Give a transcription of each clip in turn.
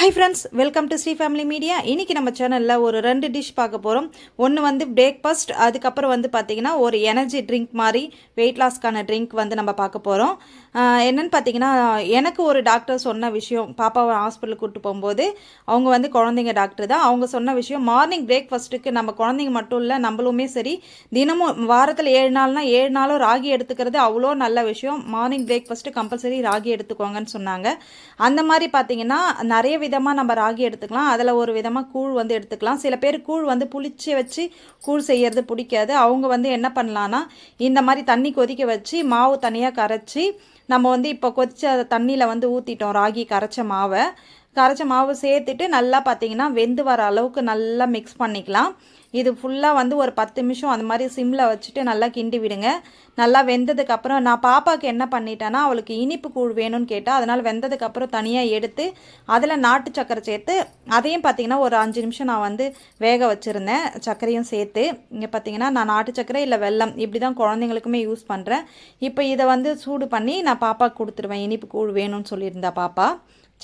Hi friends welcome to Sri family media இன்றைக்கி நம்ம சேனலில் ஒரு ரெண்டு டிஷ் பார்க்க போகிறோம் ஒன்று வந்து பிரேக்ஃபாஸ்ட் அதுக்கப்புறம் வந்து பார்த்திங்கன்னா ஒரு எனர்ஜி ட்ரிங்க் மாதிரி வெயிட் லாஸ்க்கான ட்ரிங்க் வந்து நம்ம பார்க்க போகிறோம் என்னென்னு பார்த்தீங்கன்னா எனக்கு ஒரு டாக்டர் சொன்ன விஷயம் பாப்பாவை ஹாஸ்பிட்டலுக்கு கூப்பிட்டு போகும்போது அவங்க வந்து குழந்தைங்க டாக்டர் தான். அவங்க சொன்ன விஷயம் மார்னிங் பிரேக்ஃபாஸ்ட்டுக்கு நம்ம குழந்தைங்க மட்டும் இல்லை நம்மளுமே சரி தினமும் வாரத்தில் ஏழு நாள்னா ஏழு நாளும் ராகி எடுத்துக்கிறது அவ்வளோ நல்ல விஷயம். மார்னிங் பிரேக்ஃபாஸ்ட்டு கம்பல்சரி ராகி எடுத்துக்கோங்கன்னு சொன்னாங்க. அந்த மாதிரி பார்த்தீங்கன்னா நிறைய விதமாக நம்ம ராகி எடுத்துக்கலாம். அதில் ஒரு விதமாக கூழ் வந்து எடுத்துக்கலாம். சில பேர் கூழ் வந்து புளிச்சு வச்சு கூழ் செய்யறது பிடிக்காது. அவங்க வந்து என்ன பண்ணலான்னா இந்த மாதிரி தண்ணி கொதிக்க வச்சு மாவு தனியாக கரைச்சி நம்ம வந்து இப்போ கொதிச்ச தண்ணியில் வந்து ஊற்றிட்டோம் ராகி கரைச்ச மாவை. கரைச்ச மாவு சேர்த்துட்டு நல்லா பார்த்தீங்கன்னா வெந்து வர அளவுக்கு நல்லா மிக்ஸ் பண்ணிக்கலாம். இது ஃபுல்லாக வந்து ஒரு பத்து நிமிஷம் அந்த மாதிரி சிம்மில் வச்சுட்டு நல்லா கிண்டி விடுங்க. நல்லா வெந்ததுக்கப்புறம் நான் பாப்பாவுக்கு என்ன பண்ணிட்டேன்னா அவளுக்கு இனிப்பு கூழ் வேணும்னு கேட்டால் அதனால் வெந்ததுக்கப்புறம் தனியாக எடுத்து அதில் நாட்டு சக்கரை சேர்த்து அதையும் பார்த்தீங்கன்னா ஒரு அஞ்சு நிமிஷம் நான் வந்து வேக வச்சுருந்தேன். சர்க்கரையும் சேர்த்து இங்கே பார்த்தீங்கன்னா நான் நாட்டு சக்கரை இல்லை வெல்லம் இப்படி தான் குழந்தைங்களுக்குமே யூஸ் பண்ணுறேன் இப்போ இதை வந்து சூடு பண்ணி நான் பாப்பாவுக்கு கொடுத்துருவேன் இனிப்பு கூழ் வேணும்னு சொல்லியிருந்தா பாப்பா.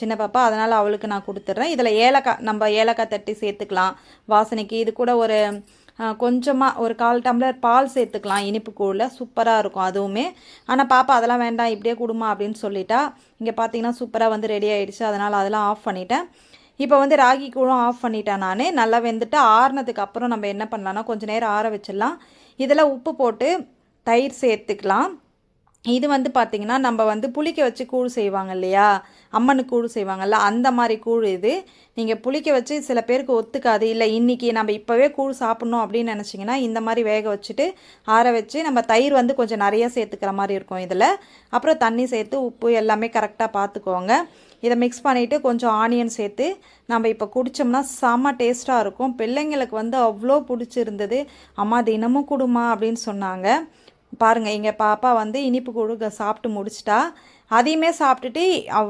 சின்ன பாப்பா அதனால் அவளுக்கு நான் கொடுத்துட்றேன் இதில் ஏலக்காய் நம்ம ஏலக்காய் தட்டி சேர்த்துக்கலாம். வாசனைக்கு இது கூட ஒரு கொஞ்சமாக ஒரு கால் டம்ளர் பால் சேர்த்துக்கலாம் இனிப்பு கூழில். சூப்பராக இருக்கும் அதுவுமே. ஆனால் பாப்பா அதெல்லாம் வேண்டாம் இப்படியே கொடுமா அப்படின்னு சொல்லிட்டா. இங்கே பார்த்தீங்கன்னா சூப்பராக வந்து ரெடி ஆகிடுச்சு அதனால் அதெல்லாம் ஆஃப் பண்ணிட்டேன். இப்போ வந்து ராகி கூழும் ஆஃப் பண்ணிட்டேன் நான். நல்லா வெந்துட்டு ஆறுனதுக்கு அப்புறம் நம்ம என்ன பண்ணலான்னா கொஞ்சம் நேரம் ஆற வச்சிடலாம். இதில் உப்பு போட்டு தயிர் சேர்த்துக்கலாம். இது வந்து பார்த்திங்கன்னா நம்ம வந்து புளிக்க வச்சு கூழ் செய்வாங்க இல்லையா? அம்மனுக்கு கூழ் செய்வாங்கல்ல அந்த மாதிரி கூழ் இது. நீங்கள் புளிக்க வச்சு சில பேருக்கு ஒத்துக்காது. இல்லை இன்றைக்கி நம்ம இப்போவே கூழ் சாப்பிட்ணும் அப்படின்னு நினச்சிங்கன்னா இந்த மாதிரி வேக வச்சுட்டு ஆற வச்சு நம்ம தயிர் வந்து கொஞ்சம் நிறைய சேர்த்துக்கிற மாதிரி இருக்கும் இதில். அப்புறம் தண்ணி சேர்த்து உப்பு எல்லாமே கரெக்டாக பார்த்துக்கோங்க. இதை மிக்ஸ் பண்ணிவிட்டு கொஞ்சம் ஆனியன் சேர்த்து நம்ம இப்போ குடித்தோம்னா செம்ம டேஸ்ட்டாக இருக்கும். பிள்ளைங்களுக்கு வந்து அவ்வளோ பிடிச்சிருந்தது. அம்மா தினமும் கொடுமா அப்படின்னு சொன்னாங்க. பாருங்கள் எங்கள் பாப்பா வந்து இனிப்பு கூழ் சாப்பிட்டு முடிச்சிட்டா. அதையுமே சாப்பிட்டுட்டு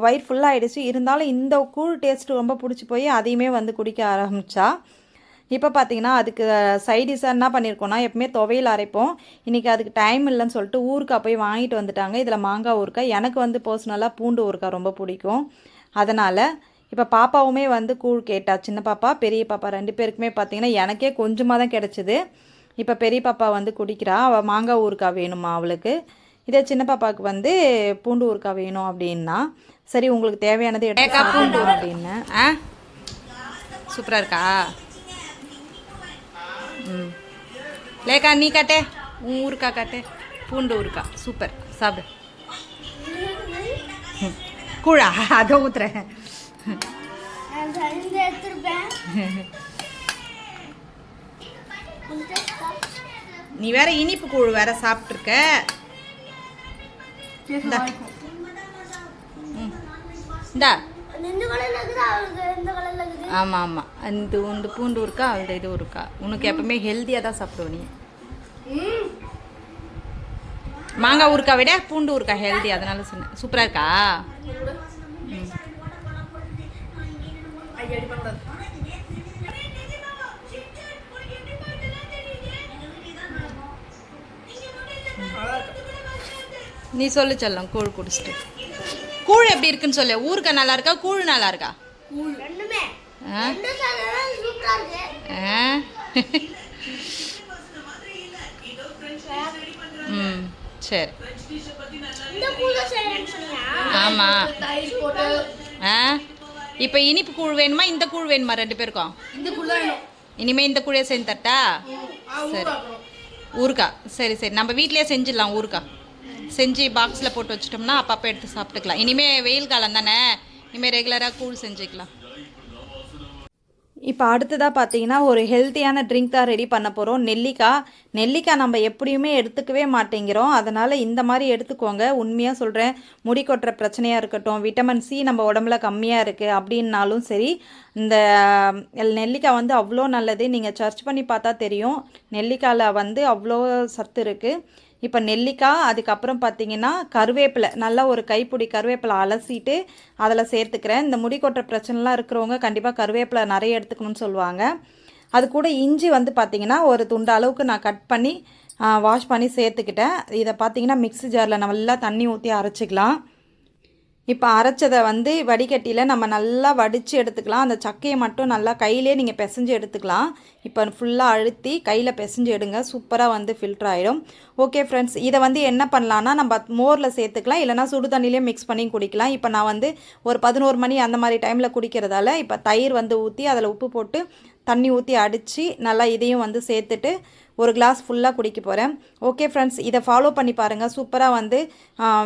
வயிறு ஃபுல்லாகிடுச்சு இருந்தாலும் இந்த கூழ் டேஸ்ட்டு ரொம்ப பிடிச்சி போய் அதையுமே வந்து குடிக்க ஆரம்பித்தா இப்போ பார்த்தீங்கன்னா அதுக்கு சைடிஷாக என்ன பண்ணியிருக்கோன்னா எப்பவுமே துவையில் அரைப்போம். இன்றைக்கி அதுக்கு டைம் இல்லைன்னு சொல்லிட்டு ஊருக்கா போய் வாங்கிட்டு வந்துட்டாங்க. இதில் மாங்காய் ஊறுக்காய் எனக்கு வந்து பர்சனலாக பூண்டு ஊறுக்காய் ரொம்ப பிடிக்கும். அதனால் இப்போ பாப்பாவுமே வந்து கூழ் கேட்டா சின்ன பாப்பா பெரிய பாப்பா ரெண்டு பேருக்குமே பார்த்தீங்கன்னா எனக்கே கொஞ்சமாக தான் கிடச்சிது. இப்போ பெரிய பாப்பா வந்து குடிக்கிறா. அவள் மாங்காய் ஊறுக்காய் வேணுமா அவளுக்கு? இதே சின்ன பாப்பாவுக்கு வந்து பூண்டு ஊறுக்காய் வேணும் அப்படின்னா சரி உங்களுக்கு தேவையானது எடுத்து பூண்டு. அப்படின்னு. ஆ? சூப்பராக இருக்கா? ம். லேக்கா நீ காட்டே. உன் ஊருக்கா காட்டே. பூண்டு ஊருக்கா சூப்பர். சாப்பிடு. கூழா? அதை ஊத்துறேன். நீ வேற இனிப்பு கூழ் வேற சாப்பிட்ருக்க இந்தா. ம். இந்தா. ஆமாம் ஆமாம் அந்த இந்த பூண்டு இருக்கா? அந்த இது இருக்கா? உனக்கு எப்பவுமே ஹெல்த்தியாக தான் சாப்பிடுவ நீ. மாங்காய் ஊறுக்கா விட பூண்டு ஊறுக்கா ஹெல்தி அதனால சொன்னேன் சூப்பராக இருக்கா? ம். நீ சொல்லு செல்லம் கூழ் குடிச்சிட்டு. கூழ் எப்படி இருக்குன்னு சொல்லு. ஊறுக்கா நல்லா இருக்கா? கூழ் நல்லா இருக்கா? ஆ? ஆ ம் சரி. ஆமாம் ஆ? இப்போ இனிப்பு கூழ் வேணுமா? இந்த கூழ் வேணுமா? ரெண்டு பேருக்கும்? இனிமே இந்த கூழே செஞ்சு தட்டா? சரி. ஊறுகாய் சரி சரி. நம்ம வீட்லேயே செஞ்சிடலாம் ஊறுக்கா செஞ்சு பாக்ஸில் போட்டு வச்சிட்டோம்னா அப்பப்போ எடுத்து சாப்பிட்டுக்கலாம். இனிமேல் வெயில் காலம் தானே இனிமேல் ரெகுலராக கூழ் செஞ்சுக்கலாம். இப்போ அடுத்ததாக பார்த்தீங்கன்னா ஒரு ஹெல்த்தியான ட்ரிங்க் தான் ரெடி பண்ண போகிறோம் நெல்லிக்காய் நெல்லிக்காய் நம்ம எப்படியுமே எடுத்துக்கவே மாட்டேங்கிறோம். அதனால் இந்த மாதிரி எடுத்துக்கோங்க. உண்மையாக சொல்கிறேன் முடி கொட்டுற பிரச்சனையாக இருக்கட்டும் விட்டமின் சி நம்ம உடம்புல கம்மியாக இருக்குது அப்படின்னாலும் சரி இந்த நெல்லிக்காய் வந்து அவ்வளோ நல்லது. நீங்கள் சர்ச் பண்ணி பார்த்தா தெரியும். நெல்லிக்காயில் வந்து அவ்வளோ சத்து இருக்குது இப்போ நெல்லிக்காய் அதுக்கப்புறம் பார்த்தீங்கன்னா கருவேப்பிலை. நல்லா ஒரு கைப்பிடி கருவேப்பிலை அலசிட்டு அதில் சேர்த்துக்கிறேன். இந்த முடி கொட்டுற பிரச்சனைலாம் இருக்கிறவங்க கண்டிப்பாக கருவேப்பிலை நிறைய எடுத்துக்கணும்னு சொல்லுவாங்க. அது கூட இஞ்சி வந்து பார்த்திங்கன்னா ஒரு துண்டு அளவுக்கு நான் கட் பண்ணி வாஷ் பண்ணி சேர்த்துக்கிட்டேன். இதை பார்த்தீங்கன்னா மிக்ஸி ஜாரில் நல்லா தண்ணி ஊற்றி அரைச்சிக்கலாம். இப்போ அரைச்சதை வந்து வடிகட்டியில் நம்ம நல்லா வடித்து எடுத்துக்கலாம். அந்த சக்கையை மட்டும் நல்லா கையிலே நீங்கள் பிசைஞ்சு எடுத்துக்கலாம். இப்போ ஃபுல்லாக அழுத்தி கையில் பிசைஞ்சு எடுங்க. சூப்பராக வந்து ஃபில்டர் ஆகிடும் ஓகே ஃப்ரெண்ட்ஸ் இதை வந்து என்ன பண்ணலான்னா நம்ம மோரில் சேர்த்துக்கலாம். இல்லைனா சுடு தண்ணியிலே மிக்ஸ் பண்ணி குடிக்கலாம். இப்போ நான் வந்து ஒரு பதினோரு மணி அந்த மாதிரி டைமில் குடிக்கிறதால இப்போ தயிர் வந்து ஊற்றி அதில் உப்பு போட்டு தண்ணி ஊற்றி அடித்து நல்லா இதையும் வந்து சேர்த்துட்டு ஒரு கிளாஸ் ஃபுல்லாக குடிக்க போகிறேன் ஓகே ஃப்ரெண்ட்ஸ் இதை ஃபாலோ பண்ணி பாருங்கள் சூப்பராக வந்து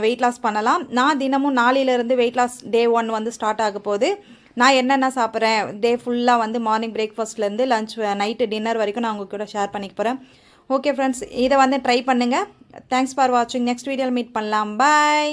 வெயிட் லாஸ் பண்ணலாம். நான் தினமும் நாளையிலேருந்து வெயிட் லாஸ் டே ஒன் வந்து ஸ்டார்ட் ஆக போகுது. நான் என்னென்ன சாப்பிட்றேன்? டே ஃபுல்லாக வந்து மார்னிங் பிரேக்ஃபாஸ்ட்லேருந்து லஞ்ச் நைட்டு டின்னர் வரைக்கும் நான் உங்கள் கூட ஷேர் பண்ணிக்க போகிறேன் ஓகே ஃப்ரெண்ட்ஸ் இதை வந்து ட்ரை பண்ணுங்கள் தேங்க்ஸ் ஃபார் வாட்சிங் நெக்ஸ்ட் வீடியோவில் மீட் பண்ணலாம். பாய்